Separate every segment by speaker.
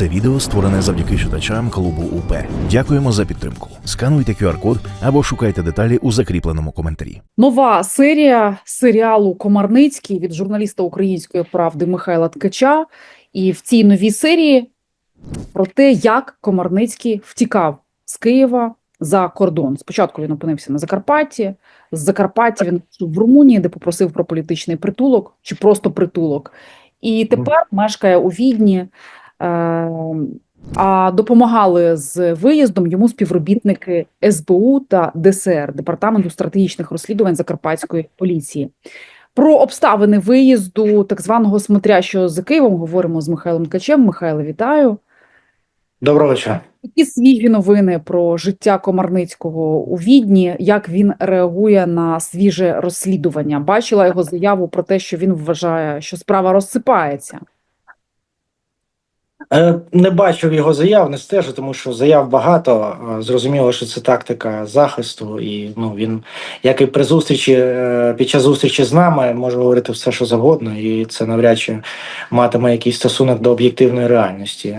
Speaker 1: Це відео створене завдяки читачам клубу УП. Дякуємо за підтримку. Скануйте QR-код або шукайте деталі у закріпленому коментарі.
Speaker 2: Нова серія серіалу Комарницький від журналіста української правди Михайла Ткача. І в цій новій серії про те, як Комарницький втікав з Києва за кордон. Спочатку він опинився на Закарпатті. З Закарпаття він в Румунії, де попросив про політичний притулок чи просто притулок. І тепер мешкає у Відні. Е, а допомагали з виїздом йому співробітники СБУ та ДСР департаменту стратегічних розслідувань Закарпатської поліції. Про обставини виїзду так званого смотрящого за Києвом говоримо з Михайлом Ткачем. Михайло, вітаю.
Speaker 3: Доброго вечора.
Speaker 2: Які свіжі новини про життя Комарницького у Відні? Як він реагує на свіже розслідування? Бачила його заяву про те, що він вважає, що справа розсипається.
Speaker 3: Е, Не бачив його заяв, не стежу, тому що заяв багато. Е, Зрозуміло, що це тактика захисту, і ну він, як і при зустрічі е, під час зустрічі з нами, може говорити все, що завгодно, і це навряд чи матиме якийсь стосунок до об'єктивної реальності.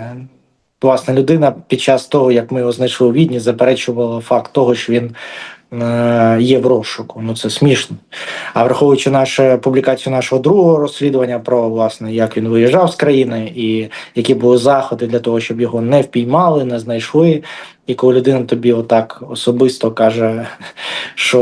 Speaker 3: Власне, людина під час того, як ми його знайшли у відні, заперечувала факт того, що він є в розшуку. Ну це смішно. А враховуючи нашу публікацію нашого другого розслідування про власне, як він виїжджав з країни і які були заходи для того, щоб його не впіймали, не знайшли. І коли людина тобі отак особисто каже, що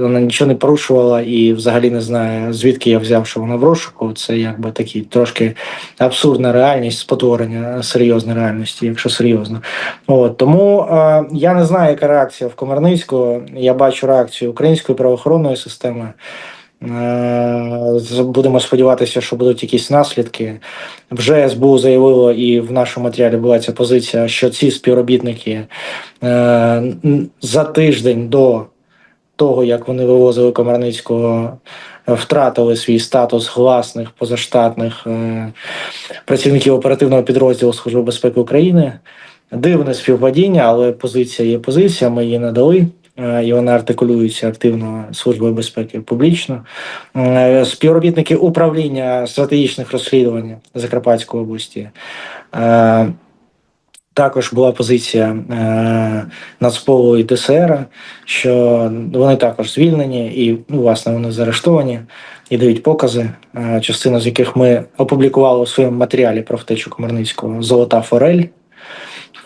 Speaker 3: вона нічого не порушувала і взагалі не знає, звідки я взяв, що вона в розшуку, це якби такий трошки абсурдна реальність, спотворення серйозної реальності, якщо серйозно. От тому е, я не знаю, яка реакція в Комарницького. Я бачу реакцію української правоохоронної системи. Е, Будемо сподіватися, що будуть якісь наслідки. Вже СБУ заявило, і в нашому матеріалі була ця позиція, що ці співробітники е, за тиждень до того, як вони вивозили Комарницького, втратили свій статус гласних позаштатних е, працівників оперативного підрозділу Служби безпеки України. Дивне співпадіння, але позиція є позиція. Ми її надали. Е, І вона артикулюється активно Службою безпеки публічно. Е, Співробітники управління стратегічних розслідувань Закарпатської області. е, Також була позиція е, Нацполу і ДСР, що вони також звільнені і ну, власне вони заарештовані і дають покази, е, частину з яких ми опублікували у своєму матеріалі про втечу Комарницького Золота Форель.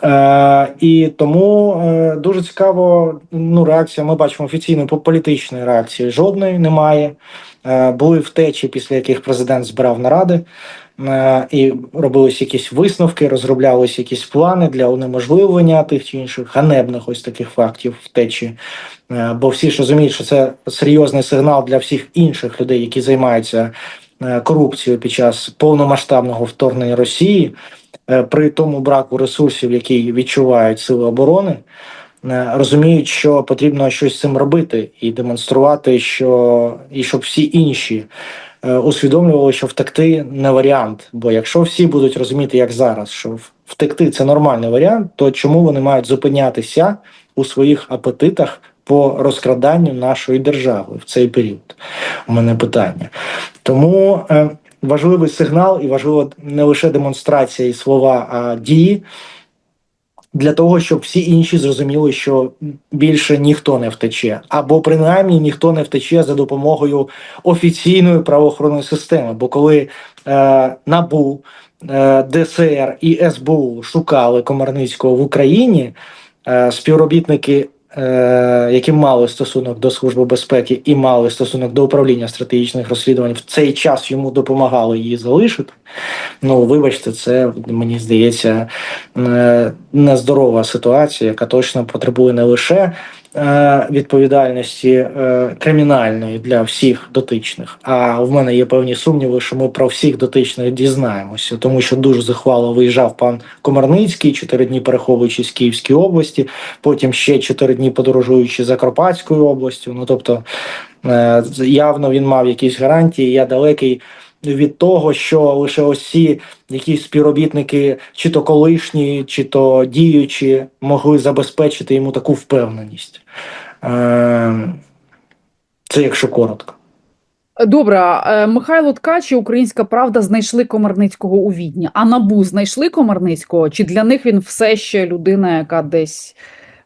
Speaker 3: Е, і тому е, дуже цікаво. Ну, реакція. Ми бачимо офіційної по- політичної реакції жодної немає. Е, були втечі, після яких президент збирав наради. І робились якісь висновки, розроблялись якісь плани для унеможливлення тих чи інших ганебних ось таких фактів втечі. Бо всі ж розуміють, що це серйозний сигнал для всіх інших людей, які займаються корупцією під час повномасштабного вторгнення Росії, при тому браку ресурсів, які відчувають сили оборони. е, Розуміють, що потрібно щось з цим робити і демонструвати, що і щоб всі інші е, усвідомлювали, що втекти не варіант. Бо якщо всі будуть розуміти, як зараз, що втекти це нормальний варіант, то чому вони мають зупинятися у своїх апетитах по розкраданню нашої держави в цей період? У мене питання. Тому е, важливий сигнал і важлива не лише демонстрація і слова, а дії. Для того щоб всі інші зрозуміли, що більше ніхто не втече, або принаймні ніхто не втече за допомогою офіційної правоохоронної системи. Бо коли е, НАБУ, е, ДСР і СБУ шукали Комарницького в Україні, е, співробітники, які мали стосунок до служби безпеки і мали стосунок до управління стратегічних розслідувань, в цей час йому допомагали її залишити. Ну, вибачте, це мені здається е, нездорова ситуація, яка точно потребує не лише е, відповідальності е, кримінальної для всіх дотичних. А в мене є певні сумніви, що ми про всіх дотичних дізнаємося, тому що дуже захвало виїжджав пан Комарницький, чотири дні переховуючись в Київській області, потім ще чотири дні подорожуючи Закарпатською областю. Ну тобто е, явно він мав якісь гарантії. Я далекий від того, що лише ці якісь співробітники, чи то колишні, чи то діючі, могли забезпечити йому таку впевненість. Е, Це якщо коротко.
Speaker 2: Добре, е, Михайло Ткач і Українська Правда знайшли Комарницького у Відні. А НАБУ знайшли Комарницького? Чи для них він все ще людина, яка десь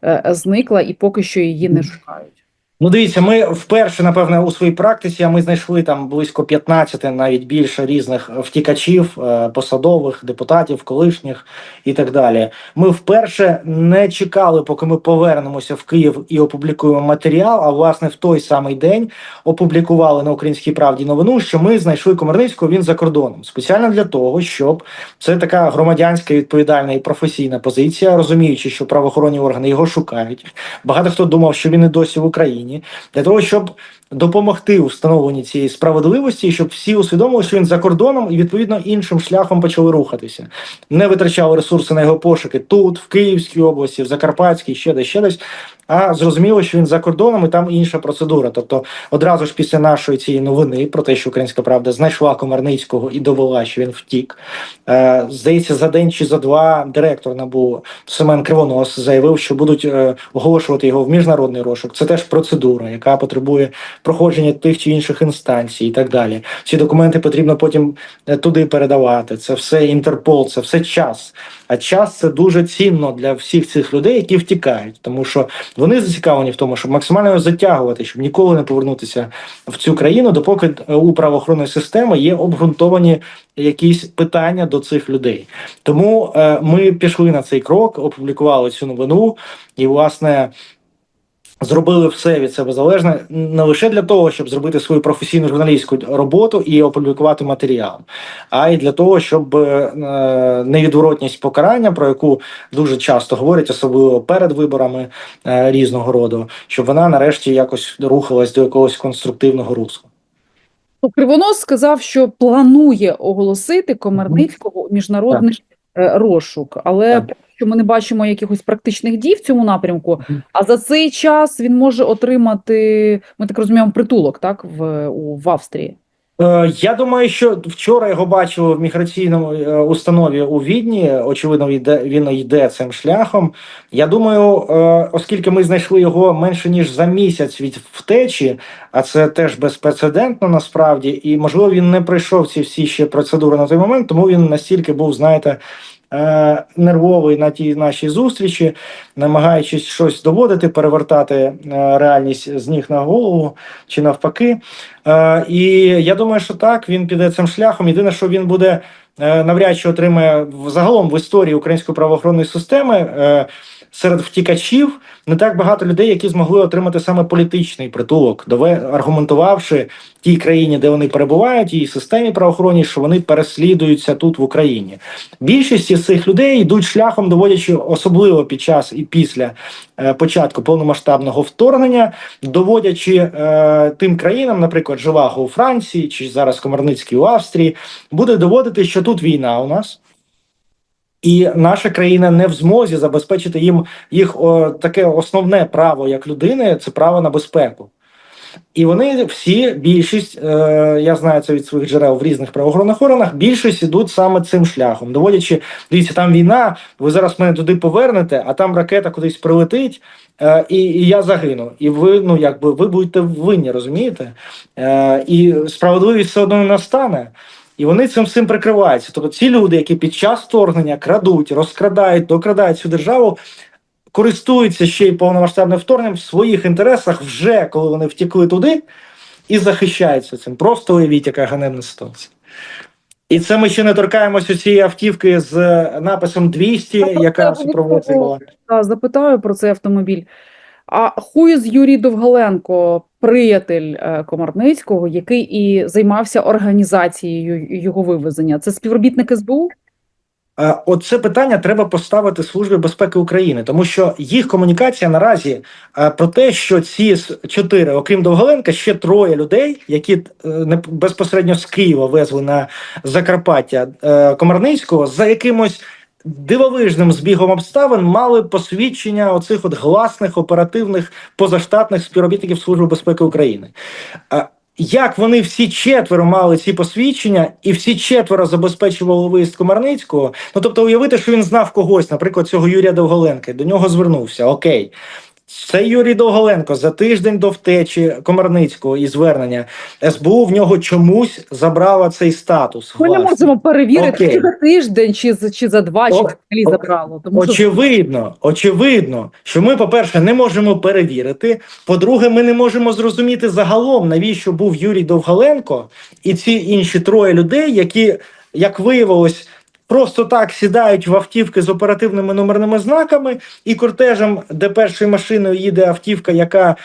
Speaker 2: е, зникла і поки що її не шукають?
Speaker 3: Ну, дивіться, ми вперше, напевне, у своїй практиці, ми знайшли там близько 15, навіть більше різних втікачів, е, посадових, депутатів, колишніх і так далі. Ми вперше не чекали, поки ми повернемося в Київ і опублікуємо матеріал. А власне в той самий день опублікували на Українській правді новину, що ми знайшли Комарницького. Він за кордоном спеціально для того, щоб це така громадянська відповідальна і професійна позиція, розуміючи, що правоохоронні органи його шукають. Багато хто думав, що він і досі в Україні для того, щоб допомогти у встановленні цієї справедливості, щоб всі усвідомили, що він за кордоном і відповідно іншим шляхом почали рухатися, не витрачали ресурси на його пошуки тут, в Київській області, в Закарпатській, ще десь, ще десь. А зрозуміло, що він за кордоном і там інша процедура. Тобто, одразу ж після нашої цієї новини про те, що Українська правда знайшла Комарницького і довела, що він втік. Е, здається, за день чи за два директор НАБУ Семен Кривонос заявив, що будуть е, оголошувати його в міжнародний розшук. Це теж процедура, яка потребує проходження тих чи інших інстанцій і так далі. Ці документи потрібно потім е, туди передавати. Це все Інтерпол, це все час. А час це дуже цінно для всіх цих людей, які втікають, тому що вони зацікавлені в тому, щоб максимально затягувати, щоб ніколи не повернутися в цю країну, допоки е, у правоохоронної системи є обґрунтовані якісь питання до цих людей. Тому е, ми пішли на цей крок, опублікували цю новину і, власне. Зробили все від себе залежне не лише для того, щоб зробити свою професійну журналістську роботу і опублікувати матеріал, а й для того, щоб е, невідворотність покарання, про яку дуже часто говорять, особливо перед виборами е, різного роду, щоб вона нарешті якось рухалась до якогось конструктивного русла.
Speaker 2: Ну, Кривонос сказав, що планує оголосити Комарницького у міжнародний розшук, але
Speaker 3: Так.
Speaker 2: що ми не бачимо якихось практичних дій в цьому напрямку. А за цей час він може отримати, ми так розуміємо, притулок, так, в, у, в Австрії.
Speaker 3: Е, Я думаю, що вчора його бачили в міграційному е, установі у Відні. Очевидно, він йде цим шляхом. Я думаю, е, оскільки ми знайшли його менше ніж за місяць від втечі, а це теж безпрецедентно насправді, і можливо він не пройшов ці всі ще процедури на той момент, тому він настільки був, знаєте. Е, Нервовий на тій нашій зустрічі, намагаючись щось доводити, перевертати е, реальність з ніг на голову чи навпаки. Е, і я думаю, що так він піде цим шляхом. Єдине, що він буде е, навряд чи отримає загалом в історії української правоохоронної системи серед втікачів не так багато людей, які змогли отримати саме політичний притулок, дове- аргументувавши тій країні, де вони перебувають, і системі правоохоронній, що вони переслідуються тут в Україні. Більшість із цих людей йдуть шляхом, доводячи особливо під час і після е, початку повномасштабного вторгнення, доводячи е, тим країнам, наприклад, Живаго у Франції чи зараз Комарницький у Австрії, буде доводити, що тут війна у нас. І наша країна не в змозі забезпечити їм їх о, таке основне право як людини це право на безпеку. І вони всі, більшість, е, я знаю це від своїх джерел в різних правоохоронних органах, більшість ідуть саме цим шляхом, доводячи, дивіться, там війна, ви зараз мене туди повернете, а там ракета кудись прилетить, е, і, і я загину. І ви, ну якби ви будете винні, розумієте? Е, і справедливість все одно не настане. І вони цим всім прикриваються. Тобто ці люди, які під час вторгнення крадуть, розкрадають, докрадають цю державу, користуються ще й повномасштабним вторгненням в своїх інтересах вже коли вони втекли туди і захищаються цим. Просто уявіть, яка ганебна ситуація. І це ми ще не торкаємося цієї автівки з написом 200, яка супроводжувала.
Speaker 2: Та, запитаю про цей автомобіль. А хуїз Юрій Довгаленко, приятель е, Комарницького, який і займався організацією його вивезення. Це співробітник СБУ?
Speaker 3: Е, Оце питання треба поставити Службі безпеки України, тому що їх комунікація наразі е, про те, що ці чотири, окрім Довгаленка, ще троє людей, які безпосередньо з Києва везли на Закарпаття Комарницького, за якимось дивовижним збігом обставин мали посвідчення оцих от гласних оперативних позаштатних співробітників Служби безпеки України. Як вони всі четверо мали ці посвідчення, і всі четверо забезпечували виїзд Комарницького. Ну тобто, уявити, що він знав когось, наприклад, цього Юрія Довголенка, до нього звернувся. Окей, Це Юрій Довголенко за тиждень до втечі Комарницького і звернення СБУ в нього чомусь забрала цей статус.
Speaker 2: Ми не можемо перевірити,
Speaker 3: Окей.
Speaker 2: чи за тиждень, чи за чи за два, чи взагалі забрало. Тому що
Speaker 3: Очевидно, очевидно, що ми, по-перше, не можемо перевірити. По-друге, ми не можемо зрозуміти загалом, навіщо був Юрій Довголенко і ці інші троє людей, які, як виявилось, просто так сідають в автівки з оперативними номерними знаками, і кортежем, де першою машиною їде автівка, яка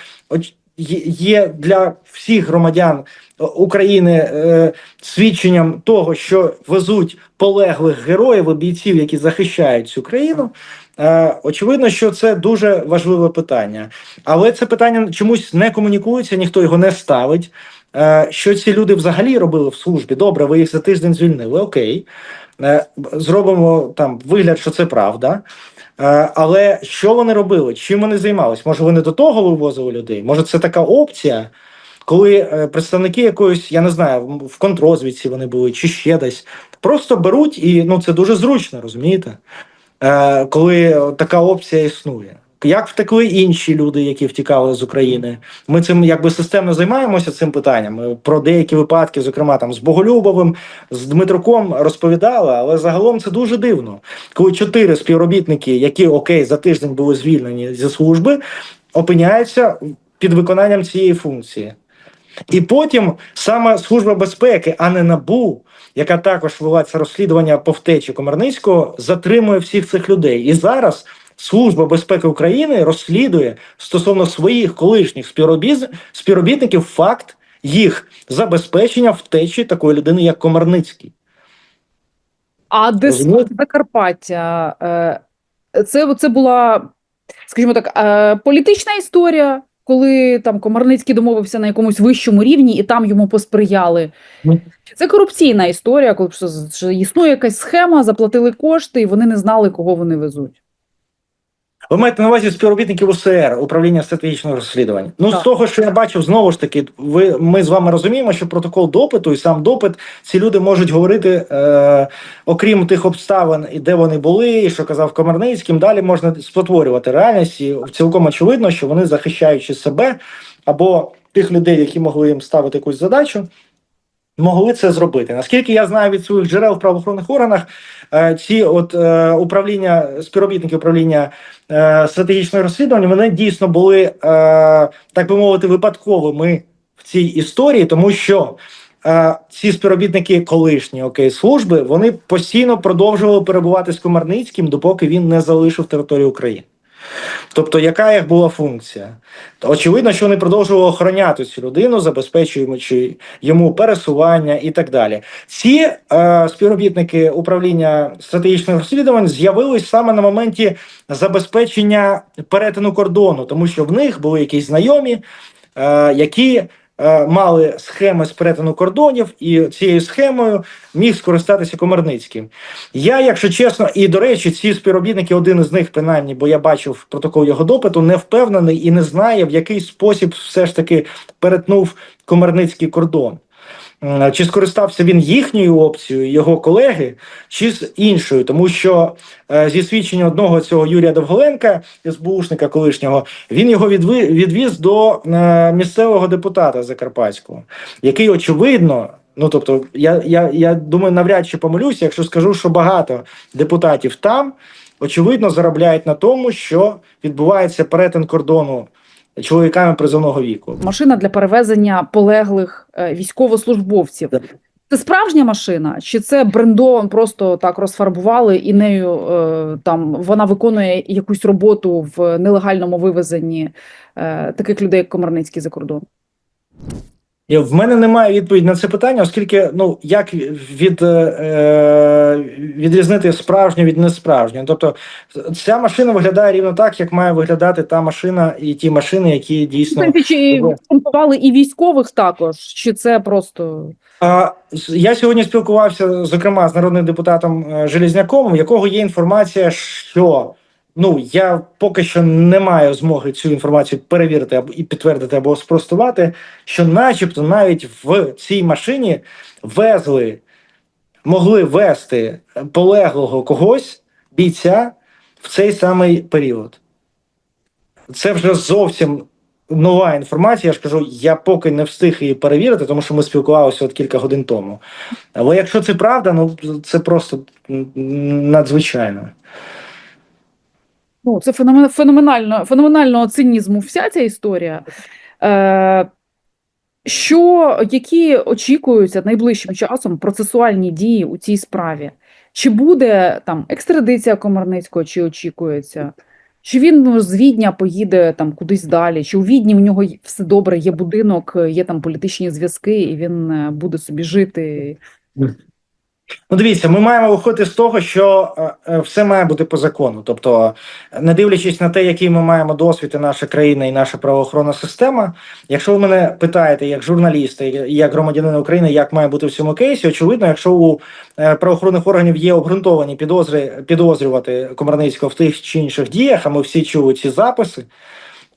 Speaker 3: є- для всіх громадян України е, свідченням того, що везуть полеглих героїв і бійців, які захищають цю країну. Е, очевидно, що це дуже важливе питання, але це питання чомусь не комунікується, ніхто його не ставить. Е, що ці люди взагалі робили в службі? Добре, ви їх за тиждень звільнили. Окей, е, зробимо там вигляд, що це правда. Е, Але що вони робили? Чим вони займалися? Може, вони до того вивозили людей? Може, це така опція, коли представники якоїсь, я не знаю, в- контрозвідці вони були чи ще десь, просто беруть і ну це дуже зручно, розумієте? Коли така опція існує. Як втекли інші люди, які втікали з України? Ми цим якби системно займаємося цим питанням. Про деякі випадки, зокрема там з Боголюбовим, з Дмитруком розповідали, але загалом це дуже дивно. Коли чотири співробітники, які окей за тиждень були звільнені зі служби, опиняються під виконанням цієї функції. І потім саме Служба безпеки, а не НАБУ, яка також вела це розслідування по втечі Комарницького, затримує всіх цих людей. І зараз Служба безпеки України розслідує стосовно своїх колишніх співробітників факт їх забезпечення втечі такої людини, як Комарницький.
Speaker 2: а де Закарпаття? е, Це, це була, скажімо так, е, політична історія, коли там Комарницький домовився на якомусь вищому рівні, і там йому посприяли. Це корупційна історія, коли що, що існує якась схема, заплатили кошти, і вони не знали, кого вони везуть.
Speaker 3: Ви маєте на увазі співробітників УСР, управління стратегічного розслідування. Ну,
Speaker 2: Так.
Speaker 3: з того, що я бачив, знову ж таки, ви ми з вами розуміємо, що протокол допиту і сам допит ці люди можуть говорити, е, окрім тих обставин, і де вони були, і що казав Комарницьким. Далі можна спотворювати реальність. І цілком очевидно, що вони захищаючи себе або тих людей, які могли їм ставити якусь задачу. Могли це зробити. Наскільки я знаю від своїх джерел в правоохоронних органах, е, ці от е, управління співробітники управління е, стратегічного розслідування вони дійсно були, так би мовити, випадковими в цій історії, тому що ці співробітники колишні окей служби вони постійно продовжували перебувати з Комарницьким, допоки він не залишив територію України. Тобто, яка їх була функція? Очевидно, що вони продовжували охороняти цю людину, забезпечуючи йому пересування і так далі. Ці е, співробітники управління стратегічних розслідувань з'явились саме на моменті забезпечення перетину кордону, тому що в них були якісь знайомі, е, які мали схеми з перетину кордонів, і цією схемою міг скористатися Комарницький. Я, якщо чесно, і до речі, ці співробітники, один із них, принаймні, бо я бачив протокол його допиту, не впевнений і не знає, в який спосіб все ж таки перетнув Комарницький кордон. Чи скористався він їхньою опцією, його колеги, чи з іншою, тому що е, зі свідчення одного цього Юрія Довголенка, СБУшника колишнього, він його відвіз до е, місцевого депутата Закарпатського, який очевидно. Ну тобто, я, я, я думаю, навряд чи помилюся, якщо скажу, що багато депутатів там очевидно заробляють на тому, що відбувається перетин кордону чоловіками призовного віку.
Speaker 2: Машина для перевезення полеглих е, військовослужбовців. Це справжня машина, чи це брендован просто так розфарбували, і нею е, там вона виконує якусь роботу в нелегальному вивезенні е, таких людей, як Комарницький за кордон?
Speaker 3: І в мене немає відповіді на це питання, оскільки ну як від, е, відрізнити справжню від несправжню. Тобто ця машина виглядає рівно так, як має виглядати та машина і ті машини, які дійсно.
Speaker 2: Чи і військових також? Чи це просто
Speaker 3: А, я сьогодні спілкувався, зокрема, з народним депутатом е, Железняком, в якого є інформація, що ну я поки що не маю змоги цю інформацію перевірити або і підтвердити або спростувати, що, начебто, навіть в цій машині везли, могли вести полеглого когось, бійця в цей самий період. це вже зовсім нова інформація. Я ж кажу, я поки не встиг її перевірити, тому що ми спілкувалися от кілька годин тому. Але якщо це правда, ну це просто надзвичайно.
Speaker 2: Ну, це феноменально, феноменального цинізму вся ця історія. Е, що, які очікуються найближчим часом процесуальні дії у цій справі? Чи буде там екстрадиція Комарницького, чи очікується? Чи він ну, з Відня поїде там кудись далі? Чи у Відні в нього все добре, є будинок, є там політичні зв'язки, і він е, буде собі жити?
Speaker 3: Ну, дивіться, ми маємо виходити з того, що е, е, все має бути по закону. Тобто, не дивлячись на те, який ми маємо досвід і наша країна і наша правоохоронна система. Якщо ви мене питаєте як журналіста як громадянина України, як має бути в цьому кейсі, очевидно, якщо у е, правоохоронних органів є обґрунтовані підозри підозрювати Комарницького в тих чи інших діях, а ми всі чули ці записи.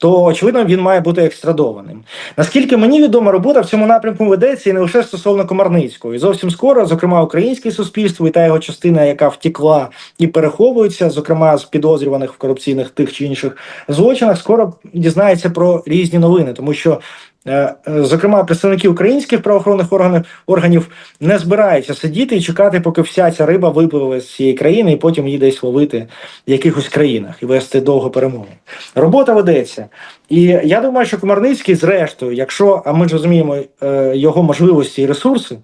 Speaker 3: То очевидно він має бути екстрадованим. Наскільки мені відомо, робота в цьому напрямку ведеться і не лише стосовно Комарницького. І зовсім скоро, зокрема, українське суспільство і та його частина, яка втекла і переховується, зокрема з підозрюваних в корупційних тих чи інших злочинах, скоро дізнається про різні новини, тому що. Е, е, Зокрема, представники українських правоохоронних органів органів не збираються сидіти і чекати, поки вся ця риба випливе з цієї країни, і потім її десь ловити в якихось країнах і вести довго перемоги. Робота ведеться. І я думаю, що Комарницький, зрештою, якщо а ми ж розуміємо е, його можливості і ресурси.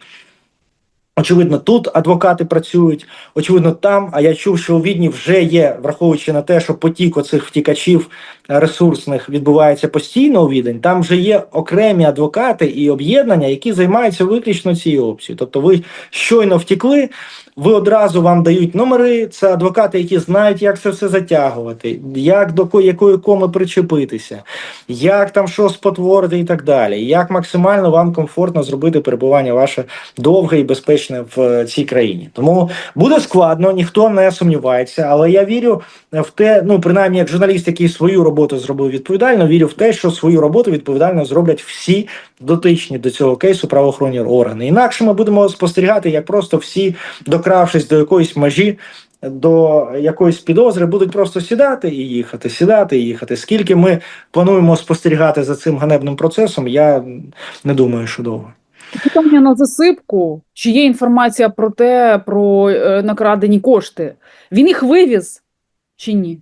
Speaker 3: Очевидно, тут адвокати працюють, очевидно, там. А я чув, що у Відні вже є, враховуючи на те, що потік оцих втікачів е, ресурсних відбувається постійно у відень. Там вже є окремі адвокати і об'єднання, які займаються виключно цією опцією. Тобто, ви щойно втікли, ви одразу вам дають номери. Це адвокати, які знають, як це все затягувати, як до ко- якої коми причепитися, як там що спотворити і так далі. Як максимально вам комфортно зробити перебування ваше довге і безпечне в е, цій країні. Тому буде складно, ніхто не сумнівається, але я вірю в те, ну принаймні, як журналіст, який свою роботу зробив відповідально, вірю в те, що свою роботу відповідально зроблять всі дотичні до цього кейсу правоохоронні органи. Інакше ми будемо спостерігати, як просто всі, докравшись до якоїсь межі. До якоїсь підозри будуть просто сідати і їхати, сідати і їхати. Скільки ми плануємо спостерігати за цим ганебним процесом, я не думаю, що довго.
Speaker 2: Питання на засипку. Чи є інформація про те, про е, накрадені кошти? Він їх вивіз чи ні?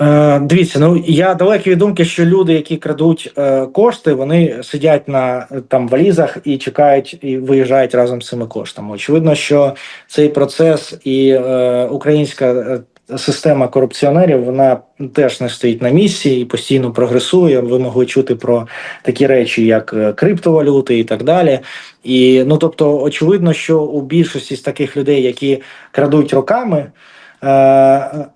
Speaker 3: Е, дивіться, ну я далекий від думки, що люди, які крадуть е, кошти, вони сидять на е, там валізах і чекають і виїжджають разом з цими коштами. Очевидно, що цей процес і е, українська е, система корупціонерів вона теж не стоїть на місці і постійно прогресує. Ви могли чути про такі речі, як криптовалюти і так далі. І ну тобто, очевидно, що у більшості з таких людей, які крадуть роками. Е,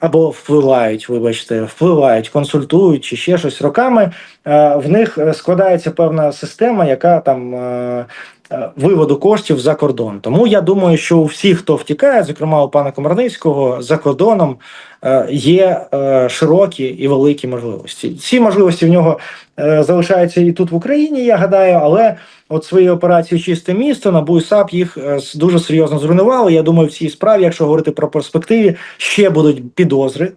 Speaker 3: або впливають, вибачте, впливають, консультують чи ще щось роками. е, В них складається певна система, яка там е, виводу коштів за кордон. Тому я думаю, що у всіх, хто втікає, зокрема у пана Комарницького, за кордоном є широкі і великі можливості. Ці можливості в нього залишаються і тут в Україні, я гадаю, але. От свої операції чисте місто НАБУ і САП їх е, дуже серйозно зруйнували. Я думаю, в цій справі, якщо говорити про перспективи, ще будуть підозри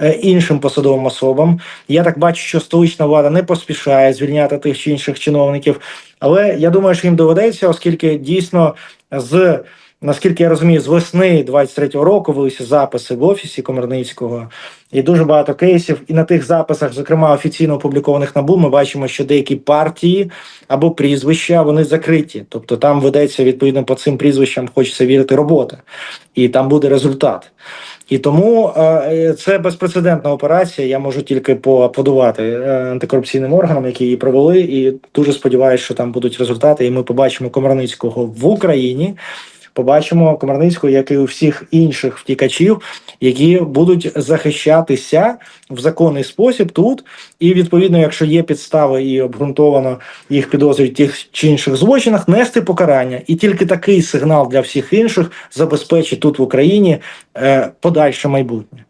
Speaker 3: е, іншим посадовим особам. Я так бачу, що столична влада не поспішає звільняти тих чи інших чиновників. Але я думаю, що їм доведеться, оскільки дійсно з наскільки я розумію, з весни 23-го року велися записи в офісі Комарницького, і дуже багато кейсів. І на тих записах, зокрема офіційно опублікованих НАБУ, ми бачимо, що деякі партії або прізвища вони закриті. Тобто там ведеться відповідно по цим прізвищам, хочеться вірити, робота, і там буде результат. І тому е, це безпрецедентна операція. Я можу тільки поаплодувати е, антикорупційним органам, які її провели, і дуже сподіваюся, що там будуть результати. І ми побачимо Комарницького в Україні. Побачимо Комарницького, як і у всіх інших втікачів, які будуть захищатися в законний спосіб тут. І відповідно, якщо є підстави і обґрунтовано їх підозрюють в тих чи інших злочинах, нести покарання. І тільки такий сигнал для всіх інших забезпечить тут в Україні е, подальше майбутнє.